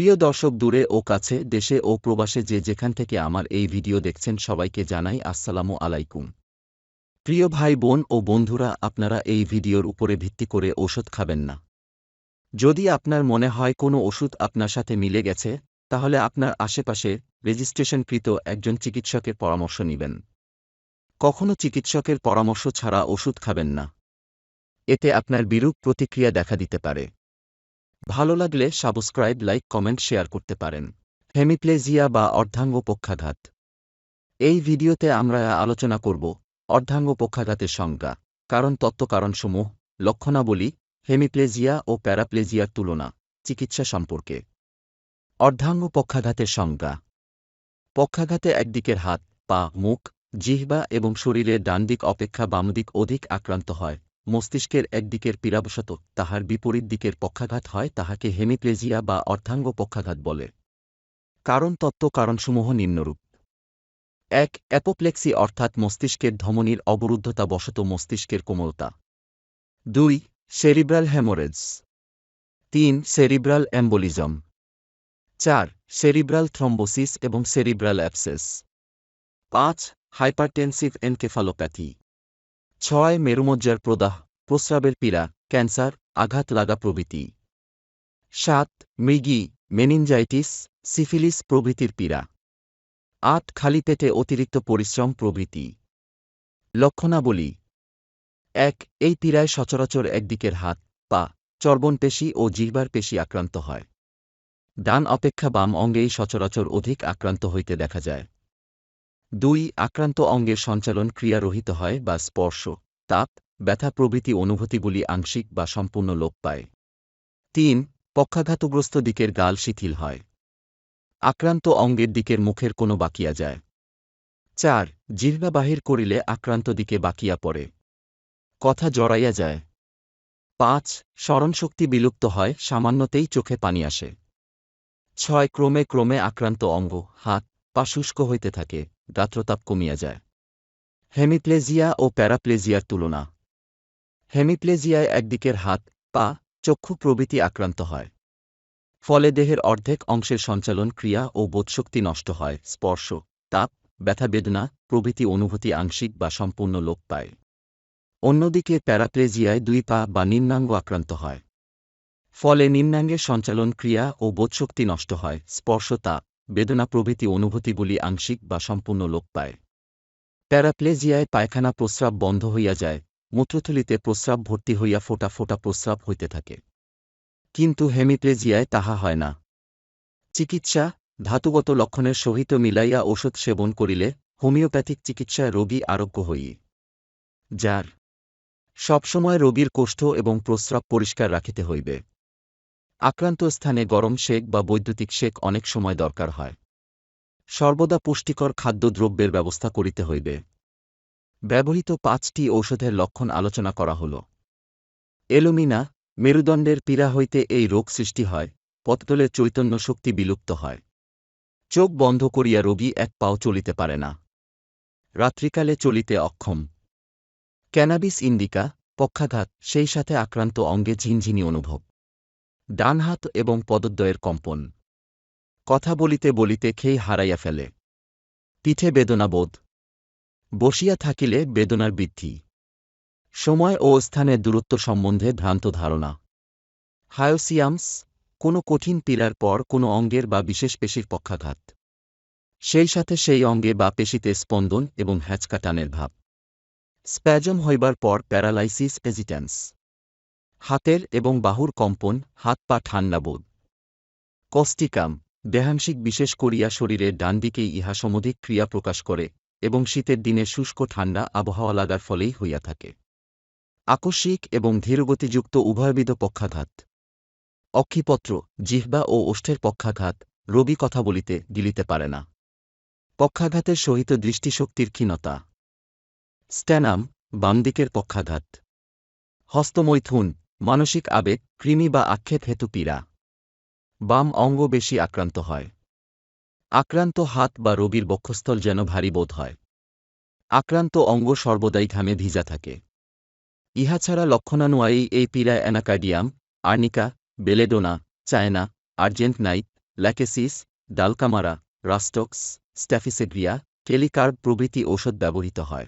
প্রিয় দর্শক দূরে ও কাছে, দেশে ও প্রবাসে যে যেখান থেকে আমার এই ভিডিও দেখছেন সবাইকে জানাই আসসালামু আলাইকুম। প্রিয় ভাই, বোন ও বন্ধুরা, আপনারা এই ভিডিওর উপরে ভিত্তি করে ওষুধ খাবেন না। যদি আপনার মনে হয় কোনো ওষুধ আপনার সাথে মিলে গেছে, তাহলে আপনার আশেপাশে রেজিস্ট্রেশনকৃত একজন চিকিৎসকের পরামর্শ নেবেন। কখনো চিকিৎসকের পরামর্শ ছাড়া ওষুধ খাবেন না। এতে আপনার বিরূপ প্রতিক্রিয়া দেখা দিতে পারে। ভালো লাগলে সাবস্ক্রাইব, লাইক, কমেন্ট, শেয়ার করতে পারেন। হেমিপ্লেজিয়া বা অর্ধাঙ্গ পক্ষাঘাত। এই ভিডিওতে আমরা আলোচনা করব অর্ধাঙ্গ পক্ষাঘাতের সংজ্ঞা, কারণ, তত্ত্ব, কারণসমূহ, লক্ষণাবলী, হেমিপ্লেজিয়া ও প্যারাপ্লেজিয়ার তুলনা, চিকিৎসা সম্পর্কে। অর্ধাঙ্গ পক্ষাঘাতের সংজ্ঞা। পক্ষাঘাতে একদিকের হাত, পা, মুখ, জিহ্বা এবং শরীরের ডান দিক অপেক্ষা বামদিক অধিক আক্রান্ত হয়। মস্তিষ্কের একদিকের পীড়াবশত তাহার বিপরীত দিকের পক্ষাঘাত হয় তাহাকে হেমিপ্লেজিয়া বা অর্ধাঙ্গ পক্ষাঘাত বলে। কারণ তত্ত্ব কারণসমূহ নিম্নরূপ। এক, অ্যাপোপ্লেক্সি অর্থাৎ মস্তিষ্কের ধমনির অবরুদ্ধতা বশত মস্তিষ্কের কোমলতা। দুই, সেরিব্রাল হ্যামোরেজ তিন, সেরিব্রাল অ্যাম্বোলিজম। চার, সেরিব্রাল থ্রম্বোসিস এবং সেরিব্রাল অ্যাপসেস। পাঁচ, হাইপারটেনসিভ এনকেফালোপ্যাথি। ছয় মেরুমজ্জার প্রদাহ, প্রস্রাবের পীড়া, ক্যান্সার, আঘাত লাগা প্রভৃতি। সাত, মৃগী, মেনিনজাইটিস, সিফিলিস প্রভৃতির পীড়া। আট, খালি পেটে অতিরিক্ত পরিশ্রম প্রভৃতি। লক্ষণাবলী। এক, এই পীড়ায় সচরাচর একদিকের হাত, পা, চর্বণ পেশি ও জিহ্বার পেশি আক্রান্ত হয়। ডান অপেক্ষা বাম অঙ্গেই সচরাচর অধিক আক্রান্ত হইতে দেখা যায়। দুই, আক্রান্ত অঙ্গের সঞ্চালন ক্রিয়ারহিত হয় বা স্পর্শ, তাপ, ব্যথা প্রভৃতি অনুভূতিগুলি আংশিক বা সম্পূর্ণ লোপ পায়। তিন, পক্ষাঘাতগ্রস্ত দিকের গাল শিথিল হয়। আক্রান্ত অঙ্গের দিকের মুখের কোনো বাকিয়া যায়। চার, জিহ্বা বাহির করিলে আক্রান্ত দিকে বাকিয়া পড়ে। কথা জড়াইয়া যায়। পাঁচ, স্মরণশক্তি বিলুপ্ত হয়, সামান্যতেই চোখে পানি আসে। ছয়, ক্রমে ক্রমে আক্রান্ত অঙ্গ, হাত, পা শুষ্ক হইতে থাকে। গাত্রতাপ কমিয়া যায়। হেমিপ্লেজিয়া ও প্যারাপ্লেজিয়ার তুলনা। হেমিপ্লেজিয়ায় একদিকের হাত, পা, চক্ষু প্রভৃতি আক্রান্ত হয়। ফলে দেহের অর্ধেক অংশের সঞ্চালন ক্রিয়া ও বোধশক্তি নষ্ট হয়, স্পর্শ, তাপ, ব্যথা বেদনা প্রভৃতি অনুভূতি আংশিক বা সম্পূর্ণ লোপ পায়। অন্যদিকে প্যারাপ্লেজিয়ায় দুই পা বা নিম্নাঙ্গ আক্রান্ত হয়। ফলে নিম্নাঙ্গের সঞ্চালন ক্রিয়া ও বোধশক্তি নষ্ট হয়, স্পর্শ, তাপ বেদনা প্রভৃতি অনুভূতিগুলি আংশিক বা সম্পূর্ণ লোপ পায়। প্যারাপ্লেজিয়ায় পায়খানা প্রস্রাব বন্ধ হইয়া যায়, মূত্রথলিতে প্রস্রাব ভর্তি হইয়া ফোটা ফোটা প্রস্রাব হইতে থাকে। কিন্তু হেমিপ্লেজিয়ায় তাহা হয় না। চিকিৎসা, ধাতুগত লক্ষণের সহিত মিলাইয়া ওষুধ সেবন করিলে হোমিওপ্যাথিক চিকিৎসায় রোগী আরোগ্য হই। যার সবসময় রোগীর কোষ্ঠ এবং প্রস্রাব পরিষ্কার রাখিতে হইবে। আক্রান্ত স্থানে গরম শেক বা বৈদ্যুতিক শেক অনেক সময় দরকার হয়। সর্বদা পুষ্টিকর খাদ্যদ্রব্যের ব্যবস্থা করিতে হইবে। ব্যবহৃত পাঁচটি ঔষধের লক্ষণ আলোচনা করা হল। এলোমিনা, মেরুদণ্ডের পীড়া হইতে এই রোগ সৃষ্টি হয়, পত্তলে চৈতন্য শক্তি বিলুপ্ত হয়। চোখ বন্ধ করিয়া রোগী এক পাও চলিতে পারে না। রাত্রিকালে চলিতে অক্ষম। ক্যানাবিস ইন্ডিকা, পক্ষাঘাত, সেই সাথে আক্রান্ত অঙ্গে ঝিনঝিনি অনুভব। ডান হাত এবং পদদ্বয়ের কম্পন। কথা বলিতে বলিতে খেই হারাইয়া ফেলে। পিঠে বেদনাবোধ বসিয়া থাকিলে বেদনার বৃদ্ধি। সময় ও স্থানের দূরত্ব সম্বন্ধে ভ্রান্ত ধারণা। হায়োসিয়ামস, কোনো কঠিন পীড়ার পর কোনো অঙ্গের বা বিশেষ পেশির পক্ষাঘাত। সেই সাথে সেই অঙ্গে বা পেশিতে স্পন্দন এবং হ্যাচকাটানের ভাব। স্প্যাজম হইবার পর প্যারালাইসিস এজিট্যান্স হাতের এবং বাহুর কম্পন, হাত পা ঠান্ডা বোধ। কস্টিকাম দেহাংশিক বিশেষ করিয়া শরীরের ডান দিকেই ইহা সমধিক ক্রিয়া প্রকাশ করে এবং শীতের দিনে শুষ্ক ঠান্ডা আবহাওয়া লাগার ফলেই হইয়া থাকে। আকস্মিক এবং ধীরগতিযুক্ত উভয়বিধ পক্ষাঘাত। অক্ষিপত্র, জিহ্বা ও ওষ্ঠের পক্ষাঘাত রোগী কথা বলিতে গিলিতে পারে না। পক্ষাঘাতের সহিত দৃষ্টিশক্তির ক্ষীণতা। স্ট্যানাম, বামদিকের পক্ষাঘাত। হস্তমৈথুন মানসিক আবেগ, কৃমি বা আক্ষেপ হেতু পীড়া। বাম অঙ্গ বেশি আক্রান্ত হয়। আক্রান্ত হাত বা রোগীর বক্ষস্থল যেন ভারী বোধ হয়। আক্রান্ত অঙ্গ সর্বদাই ঘামে ভিজা থাকে। ইহা ছাড়া লক্ষণানুয়ায়ী এই পীড়ায় anacardium arnica, belladonna, china, argent nit, lachesis, dulcamara, rhus tox, staphysagria টেলিকার্ব প্রভৃতি ঔষধ ব্যবহৃত হয়।